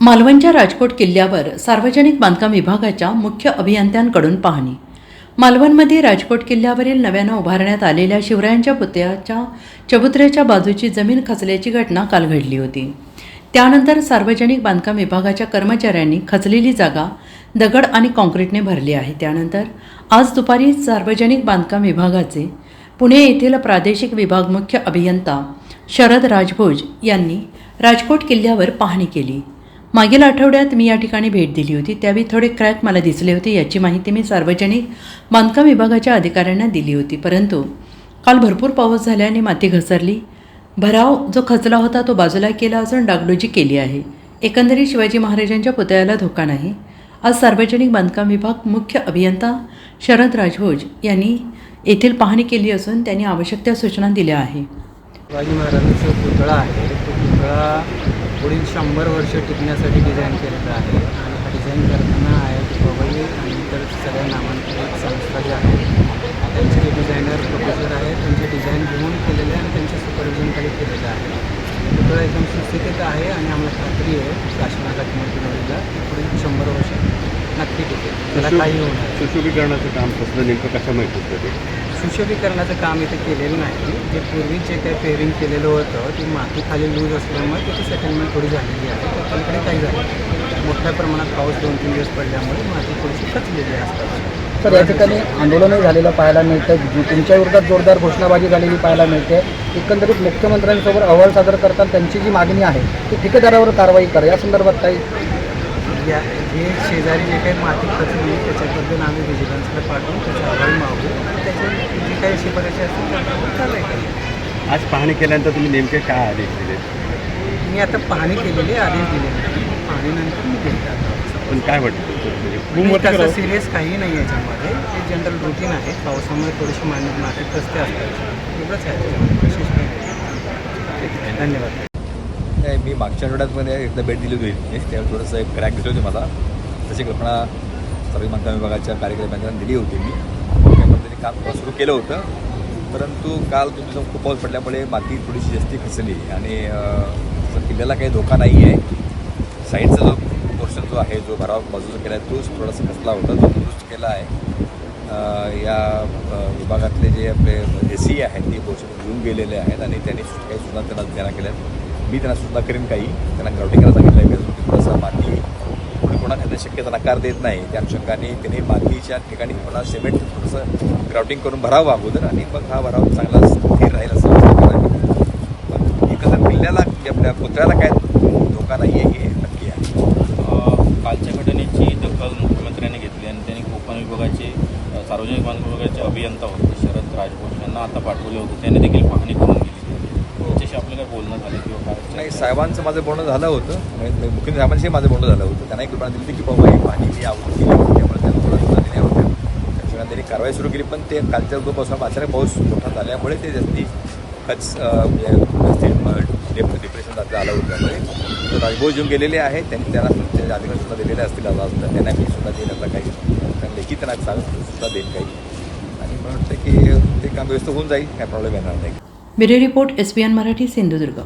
मालवणच्या राजकोट किल्ल्यावर सार्वजनिक बांधकाम विभागाच्या मुख्य अभियंत्यांकडून पाहणी. मालवणमध्ये राजकोट किल्ल्यावरील नव्यानं उभारण्यात आलेल्या शिवरायांच्या पुतळ्याच्या चबुत्र्याच्या बाजूची जमीन खचल्याची घटना काल घडली होती. त्यानंतर सार्वजनिक बांधकाम विभागाच्या कर्मचाऱ्यांनी खचलेली जागा दगड आणि काँक्रीटने भरली आहे. त्यानंतर आज दुपारी सार्वजनिक बांधकाम विभागाचे पुणे येथील प्रादेशिक विभाग मुख्य अभियंता शरद राजभोज यांनी राजकोट किल्ल्यावर पाहणी केली. मागील आठवड्यात मी या ठिकाणी भेट दिली होती. त्यावेळी थोडे क्रॅक मला दिसले होते याची माहिती मी सार्वजनिक बांधकाम विभागाच्या अधिकाऱ्यांना दिली होती. परंतु काल भरपूर पाऊस झाल्याने माती घसरली. भराव जो खचला होता तो बाजूला केला असून डागडोजी केली आहे. एकंदरीत शिवाजी महाराजांच्या पुतळ्याला धोका नाही. आज सार्वजनिक बांधकाम विभाग मुख्य अभियंता शरद राजभोज यांनी येथील पाहणी केली असून त्यांनी आवश्यक त्या सूचना दिल्या आहे शिवाजी महाराजांचा पुतळा आहे. तो पुतळा पुढील शंभर वर्ष टिकण्यासाठी डिझाईन केलेला आहे. आणि हा डिझाईन करताना आय आय टी पवई आणि इतर सगळ्या नामांकित संस्था ज्या आहेत त्यांचे जे डिझायनर प्रोफेसर आहेत त्यांचे डिझाईन घेऊन केलेले आणि त्यांच्या सुपरविजनखाली केलेलं आहे. पुतळा एकदम सुस्थितीत आहे आणि आम्हाला खात्री आहे शासनाच्या किंमतीला की पुढील शंभर वर्ष नक्की टिकेल. त्याला काही होणार. सुशोभीकरणाचं काम कसलं नेमकं? कशा माहीत होतं ते? सुशोभीकरणाचं काम इथे केलेलं नाही. जे पूर्वी जे काही पेरिंग केलेलं होतं ती माती खाली लूज असल्यामुळे त्याची सेटलमेंट थोडी झालेली आहे. तर काही झालं. मोठ्या प्रमाणात पाऊस दोन तीन दिवस पडल्यामुळे माती थोडीशी खचलेली असतात तर या ठिकाणी आंदोलनही झालेलं पाहायला मिळतं तुमच्या विरोधात जोरदार घोषणाबाजी झालेली पाहायला मिळते. एकंदरीत मुख्यमंत्र्यांसमोर अहवाल सादर करताना त्यांची जी मागणी आहे ती ठेकेदारावर कारवाई करा. या संदर्भात काही या हे शेजारी जे काही माती खचली त्याच्याबद्दल आम्ही व्हिजिलन्सला पाठवून त्याचा अहवाल मागू आणि त्याचे शिफारशी असतील आज पाहणी केल्यानंतर तुम्ही नेमके काय आदेश दिले? मी आता पाहणी केलेली आदेश आहे. पाहणीनंतर मी आता पण काय वाटतं? म्हणजे तसं सिरियस काही नाही याच्यामध्ये. हे जनरल रुटीन आहे. पावसामुळे थोडीशी मान्य माती खचते असतात एवढंच आहे विशेष काही. धन्यवाद. नाही मी मागच्या आठवड्यातमध्ये एकदा भेट दिली होती. त्यावेळी थोडंसं एक क्रॅक दिसली होती मला. तशी कल्पना सर्व बांधकाम विभागाच्या कार्यक्रमांना दिली होती मी. काम सुरू केलं होतं. परंतु काल तुम्ही जाऊन खूप पाऊस पडल्यामुळे माती थोडीशी जास्ती खचली आणि किल्ल्याला काही धोका नाही आहे साईडचा जो पोर्शन जो आहे जो भराव बाजूचा केला आहे तोच थोडासा खचला होता तो दुरुस्त केला आहे. या विभागातले जे आपले ए सी आहेत ते पोर्शन घेऊन गेलेले आहेत आणि त्यांनी काही सुद्धा त्यांना त्यांना केल्या मी त्यांना सुद्धा करेन काही त्यांना ग्राउंडिंग करायला सांगितलं आहे थोडंसं माती कोणा शक्यता नकार देत नाही. त्या अनुषंगाने त्यांनी मातीच्या ठिकाणी पुन्हा सिमेंट थोडंसं ग्राउंडिंग करून भरावं अगोदर आणि मग हा भराव चांगला स्थिर राहील असं विचार पण एकंदर किल्ल्याला म्हणजे आपल्या कुत्र्याला काय धोका नाही आहे हे नक्की आहे. कालच्या घटनेची दखल मुख्यमंत्र्यांनी घेतली आणि त्यांनी कोकण विभागाचे सार्वजनिक बांधकाम विभागाचे अभियंता होते शरद राजभोज यांना आता पाठवले होते. त्यांनी देखील पाहणी करून गेली त्याच्याशी आपलं काय बोलणं झालं किंवा काय नाही साहेबांचं माझं बोलणं झालं होतं. म्हणजे मुख्यमंत्री साहेबांशी माझं बोलणं झालं होतं. त्यांनाही कल्पना दिली की बाबा ही पाणी मी आवडून केली. त्यामुळे त्यांना थोडं सुद्धा दिल्या होत्या त्याच्यामुळे त्यांनी कारवाई सुरू केली पण ते कालच्या पावसामुळे अचानक पाऊस मोठा झाल्यामुळे ते जास्ती कच म्हणजे जास्ती डिप्रेशन जास्त आलं होतं. त्यामुळे राजभोज येऊन गेलेले आहेत त्यांनी त्यांना त्यांच्या अधिकारी सुद्धा दिलेले असतील आज असतं त्यांना मी सुद्धा देईल आता काही त्यांना लेखी त्यांना सांग सुद्धा देईल काही आणि मला वाटतं की ते काम व्यवस्थित होऊन जाईल. काय प्रॉब्लेम येणार नाही. Bureau report S B N Marathi Sindhudurg.